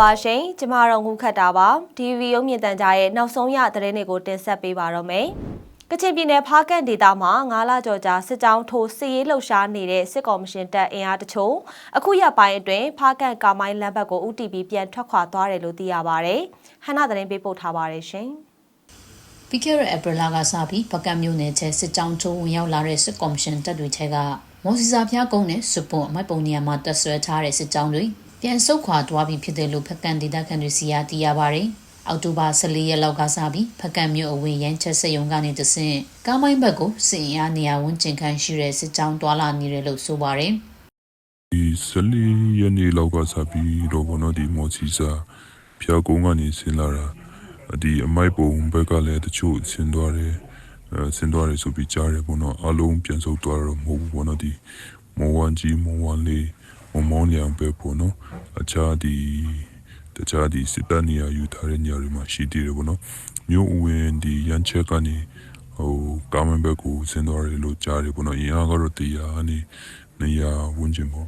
ပါရှင်ကျမတို့ငုခတ်တာပါဒီဗီရုံမြင့်တန်ကြားရဲ့နောက်ဆုံးရသတင်းတွေကိုတင်ဆက်ပေးပါတော့မယ်ကချင်ပြည်နယ်ဖားကန့်ဒေသမှာ9လကျော်ကြာစစ်ကြောင်းထိုးစစ်ရေးလှုပ်ရှားနေတဲ့စစ်ကော်မရှင်တပ်အင်အားတချို့အခုရက်ပိုင်းအတွင်းဖားကန့်ကာမိုင်းလမ်းဘက်ကိုဥတီပြီးပြန်ထွက်ခွာသွားတယ်လို့သိရပါဗျ။ဟန်နာသတင်းပေးပို့ထားပါတယ်ရှင်။ပြီးခဲ့တဲ့ဧပြီလကစပြီးပကတ်မြို့နယ်ချဲစစ်ကြောင်းချိုးဝင်ရောက်လာတဲ့စစ်ကော်မရှင်တပ်တွေချဲကမော်စီစာဖျားကုန်းနဲ့စွပွန်အမိုက်ပုံနေရာမှာတပ်ဆွဲထားတဲ့စစ်ကြောင်းတွေ ပြန်ဆုတ်ခွာသွားပြီးဖြစ်တယ်လို့ဖက်ကန်ဒေသခံတွေစီယာသိရပါတယ်။အောက်တိုဘာ14ရက်လောက်ကစပြီးဖက်ကန်မြို့အဝင်ရန်ချက်စစ်ရုံကနေတဆင့်ကားမိုင်းဘက်ကိုစစ်အင်အားနေရာဝန်ကျင်ခန့်ရှိတဲ့စစ်ကြောင်းတွာလာနေတယ်လို့ဆိုပါတယ်။ဒီဆလီယနေလောက်ကစားပြီးတော့ဘောနော်ဒီမော်ချီစာဖျားကုန်းကနေဆင်းလာတာဒီအမိုက်ပုံဘက်ကလည်းတချို့ဆင်းသွားတယ်အဲဆင်းသွားတယ်ဆိုပြီးကြားတယ်ဘောနော်အလုံးပြန်ဆုပ်သွားတော့မဟုတ်ဘူးဘောနော်ဒီမော်ဝန်ကြီးမော်ဝန်လေး မော်မောင်းညံပဲဘောနော်အခြားဒီတခြားဒီစစ်တပ်နေရာယူထားတဲ့နေရာတွေမှာရှိသေးတယ်ဘောနော်မြို့ဦးဝင်ဒီရန်ချက်ကနေဟိုကာမန်ဘက်ကိုဆင်းသွားတယ်လို့ကြားတယ်ဘောနော်အင်အားကတော့တရားနေနေရာဝန်ကျင်ပေါ့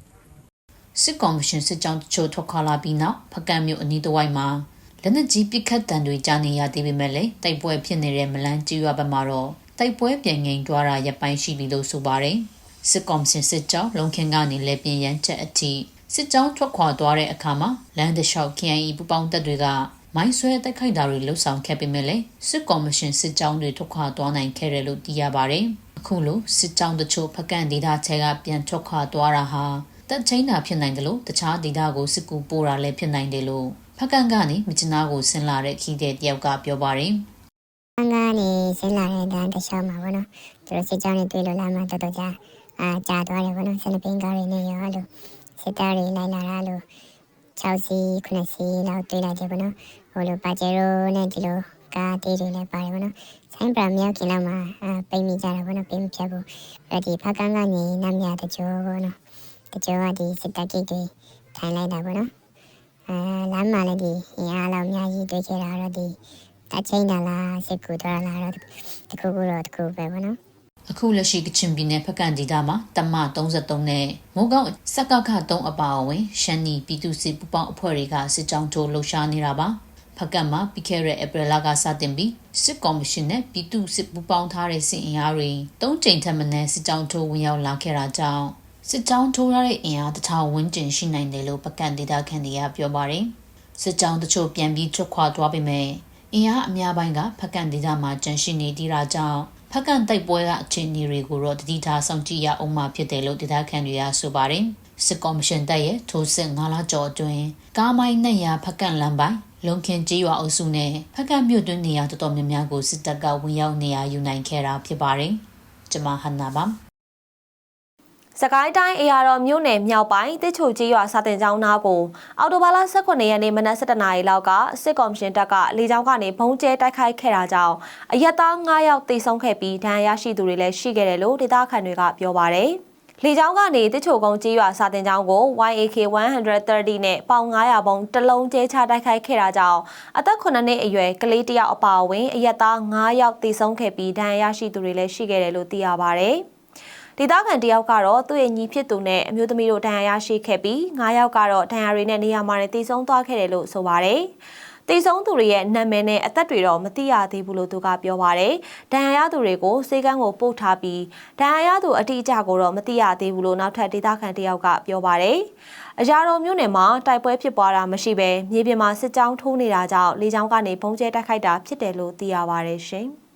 စစ်ကောင်မရှင်စစ်ကြောင်းတချို့ထွက်ခွာလာပြီးနောက်ဖကန့်မြို့အနီးတစ်ဝိုက်မှာလက်နက်ကြီးပစ်ခတ်တံတွေကြားနေရသေးပေမဲ့လည်းတိုက်ပွဲဖြစ်နေတဲ့မလန်းကြီးရွာဘက်မှာတော့တိုက်ပွဲပြန်ငိမ်သွားတာရပ်ပိုင်းရှိပြီလို့ဆိုပါတယ် စစ်ကောင်မရှင်စစ်ကြောင်းလုံခင်ကနေလဲပြင်းရန်ချက်အထိစစ်ကြောင်းထွက်ခွာသွားတဲ့အခါမှာလမ်းတစ်လျှောက် KNE ပူပေါင်းတပ်တွေကမိုင်းဆွဲတိုက်ခိုက်တာတွေလှုပ်ဆောင်ခဲ့ပေမဲ့လည်းစစ်ကောင်မရှင်စစ်ကြောင်းတွေထွက်ခွာသွားနိုင်ခဲ့တယ်လို့သိရပါတယ်အခုလိုစစ်ကြောင်းတချို့ဖကန့်ဒေသချဲကပြန်ထွက်ခွာသွားတာဟာတက်ချင်းတာဖြစ်နိုင်တယ်လို့တခြားဒေသကိုစစ်ကူပို့တာလည်းဖြစ်နိုင်တယ်လို့ဖကန့်ကနေမြချနာကိုဆင်းလာတဲ့ခီးတဲ့တယောက်ကပြောပါတယ်အန်ကနေဆင်းလာတဲ့တန်းတစ်လျှောက်မှာပေါ့နော်သူတို့စစ်ကြောင်းတွေတွေ့လို့လာမှတော်တော်ကြာ အာကြာသွားတယ်ပေါ့နော်ဆယ်နှစ်ပင်ကားတွေနဲ့ရောအဲ့လိုစစ်သားတွေလိုက်လာတာလို့6စီး9စီးလောက်တွေ့လိုက်တယ်ပေါ့နော်ဟိုလိုပါဂျေရိုနဲ့ဒီလိုကားတေးတွေလည်းပါတယ်ပေါ့နော်ဆိုင်ပရာမြောက်ခင်လောက်မှာအာပိတ်မိကြတာပေါ့နော်ပိတ်မဖြတ်ဘူးအဲ့ဒီဖကန်းကနေနမ်းမြတကြောပေါ့နော်တကြောကဒီစစ်တပ်ကိတ်တွေထိုင်လိုက်တာပေါ့နော်အဲလမ်းမှာလည်းဒီအင်အားလောက်အများကြီးတွေ့ခဲ့တာတော့ဒီတချင်းတာလားစစ်ကူတော်လားတော့တခုခုတော့တခုပဲပေါ့နော် အခုလက်ရှိကချင်ပြည်နယ်ဖက်ကန့်ဒေသမှာတမ33နဲ့မိုးကောင်းစက်ကခ3အပါအဝင်ရှမ်းနီပြည်သူစစ်ပူပေါင်းအဖွဲ့တွေကစစ်ကြောင်းထိုးလှုပ်ရှားနေတာပါဖက်ကန့်မှာပြီးခဲ့တဲ့ဧပြီလကစတင်ပြီးစစ်ကော်မရှင်နဲ့ပြည်သူစစ်ပူပေါင်းထားတဲ့စစ်အင်အားတွေ၃ကြိမ်ထက်မနည်းစစ်ကြောင်းထိုးဝင်ရောက်လာခဲ့တာကြောင့်စစ်ကြောင်းထိုးရတဲ့အင်အားတစ်ထောင်ဝန်းကျင်ရှိနိုင်တယ်လို့ဖက်ကန့်ဒေသခံတွေကပြောပါတယ်စစ်ကြောင်းတချို့ပြန်ပြီးထွက်ခွာသွားပေမဲ့အင်အားအများပိုင်းကဖက်ကန့်ဒေသမှာကျန်ရှိနေသေးတာကြောင့် ဖက်ကန်တိုက်ပွဲကအခြေအနေတွေကိုတော့တတိထားစောင့်ကြည့်ရအောင်မှဖြစ်တယ်လို့ဒေသခံတွေကဆိုပါတယ်စစ်ကော်မရှင်တပ်ရဲ့ထိုးစစ်9လကျော်အတွင်းကားမိုင်းနဲ့ရာဖက်ကန်လမ်းပိုင်းလုံခင်ကြီးရွာအုပ်စုနဲ့ဖက်ကန်မြို့တွင်းနေရာတော်တော်များများကိုစစ်တပ်ကဝင်ရောက်နေရာယူနိုင်ခဲ့တာဖြစ်ပါတယ်ကျွန်မဟန်နာပါ စကိုင်းတိုင်းအေရတော်မြို့နယ်မြောက်ပိုင်းတစ်ချိုကြီးရွာစာတင်ကျောင်းသားကိုအော်တိုဘာလ18ရက်နေ့မနက်7:00နာရီလောက်ကစစ်ကော်မရှင်တပ်ကလေကြောင်းကနေဘုံကျဲတိုက်ခိုက်ခဲ့တာကြောင့်အရက်သား9ယောက်သေဆုံးခဲ့ပြီးဒဏ်ရာရရှိသူတွေလည်းရှိခဲ့တယ်လို့ဒေသခံတွေကပြောပါတယ်။လေကြောင်းကနေတစ်ချိုကုန်းကြီးရွာစာတင်ကျောင်းကို YAK 130နဲ့ပေါင်900ဘုံတစ်လုံးကျဲချတိုက်ခိုက်ခဲ့တာကြောင့်အသက်9နှစ်အရွယ်ကလေးတစ်ယောက်အပါအဝင်အရက်သား9ယောက်သေဆုံးခဲ့ပြီးဒဏ်ရာရရှိသူတွေလည်းရှိခဲ့တယ်လို့သိရပါတယ်။ ဒေသခံတယောက်ကတော့သူ့ရဲ့ညီဖြစ်သူနဲ့အမျိုးသမီးတို့ဒဏ်ရာရရှိခဲ့ပြီး9ယောက်ကတော့ဒဏ်ရာတွေနဲ့နေရာမှာတည်ဆုံသွားခဲ့တယ်လို့ဆိုပါတယ်။တည်ဆုံသူတွေရဲ့နာမည်နဲ့အသက်တွေတော့မသိရသေးဘူးလို့သူကပြောပါတယ်။ဒဏ်ရာရသူတွေကိုစေကန်းကိုပို့ထားပြီးဒဏ်ရာရသူအတိအကျကိုတော့မသိရသေးဘူးလို့နောက်ထပ်ဒေသခံတယောက်ကပြောပါတယ်။အရာတော်မြို့နယ်မှာတိုက်ပွဲဖြစ်ပွားတာမရှိဘဲမြေပြင်မှာစစ်ကြောင်းထိုးနေတာကြောင့်လေကြောင်းကနေပုံကျဲတိုက်ခိုက်တာဖြစ်တယ်လို့သိရပါတယ်ရှင်။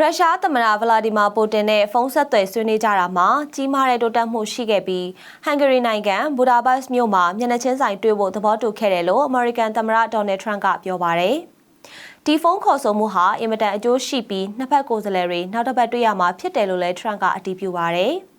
ရုရှားသမ္မတဗလာဒီမာပူတင်နဲ့ဖုန်းဆက်သွယ်ဆွေးနွေးကြတာမှာကြီးမားတဲ့တိုးတက်မှုရှိခဲ့ပြီးဟန်ဂရီနိုင်ငံဘူဒါဘတ်စ်မြို့မှာမျက်နှာချင်းဆိုင်တွေ့ဖို့သဘောတူခဲ့တယ်လို့အမေရိကန်သမ္မတဒေါ်နယ်ထရန့်ကပြောပါတယ်။ဒီဖုန်းခေါ်ဆိုမှုဟာအင်မတန်အကျိုးရှိပြီးနှစ်ဖက်ကိုယ်စားလှယ်တွေနောက်တစ်ပတ်တွေ့ရမှာဖြစ်တယ်လို့လည်းထရန့်ကအတည်ပြုပါတယ်။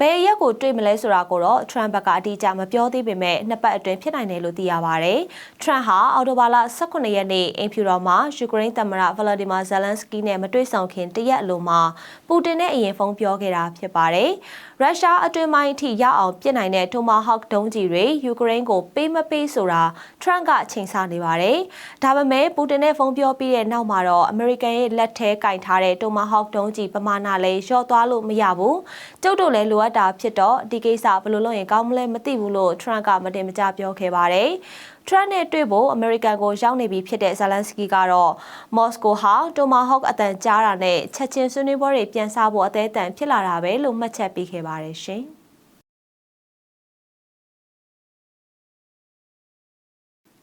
ဘယ်ရက်ကိုတွေ့မလဲဆိုတာကိုတော့ Trump ဘက်ကအတိအကျမပြောသေးပေမဲ့နှစ်ပတ်အတွင်းဖြစ်နိုင်တယ်လို့သိရပါဗျ။ Trump ဟာအော်တိုဘာလ18ရက်နေ့အင်ဖြူတော်မှာယူကရိန်းသမ္မတ Volodymyr Zelensky နဲ့မတွေ့ဆုံခင်တရက်အလိုမှာပူတင်နဲ့အရင်ဖုန်းပြောခဲ့တာဖြစ်ပါတယ်။ရုရှားအတွင်းပိုင်းအထိရောက်အောင်ပြစ်နိုင်တဲ့ Tomahawk ဒုံးကျည်တွေယူကရိန်းကိုပေးမပေးဆိုတာ Trump ကချိန်ဆနေပါတယ်။ဒါပေမဲ့ပူတင်နဲ့ဖုန်းပြောပြီးတဲ့နောက်မှာတော့ American ရဲ့လက်ထဲကင်ထားတဲ့ Tomahawk ဒုံးကျည်ပမာဏလည်းလျော့သွားလို့မရဘူး။ကျုပ်တို့လည်းလိုအပ်အပ်တာဖြစ်တော့ဒီကိစ္စဘယ်လိုလုပ်ရင်ကောင်းမလဲမသိဘူးလို့ Trump ကမတင်မကြပြောခဲ့ပါတယ်။ Trump နဲ့တွေ့ဖို့အမေရိကန်ကိုရောက်နေပြီဖြစ်တဲ့ဇလန်စကီကတော့မော်စကိုဟာတိုမာဟော့အတန်ကြားတာနဲ့ချက်ချင်းဆွေးနွေးပွဲတွေပြန်ဆဖို့အသေးအတန်ဖြစ်လာတာပဲလို့မှတ်ချက်ပေးခဲ့ပါတယ်ရှင်။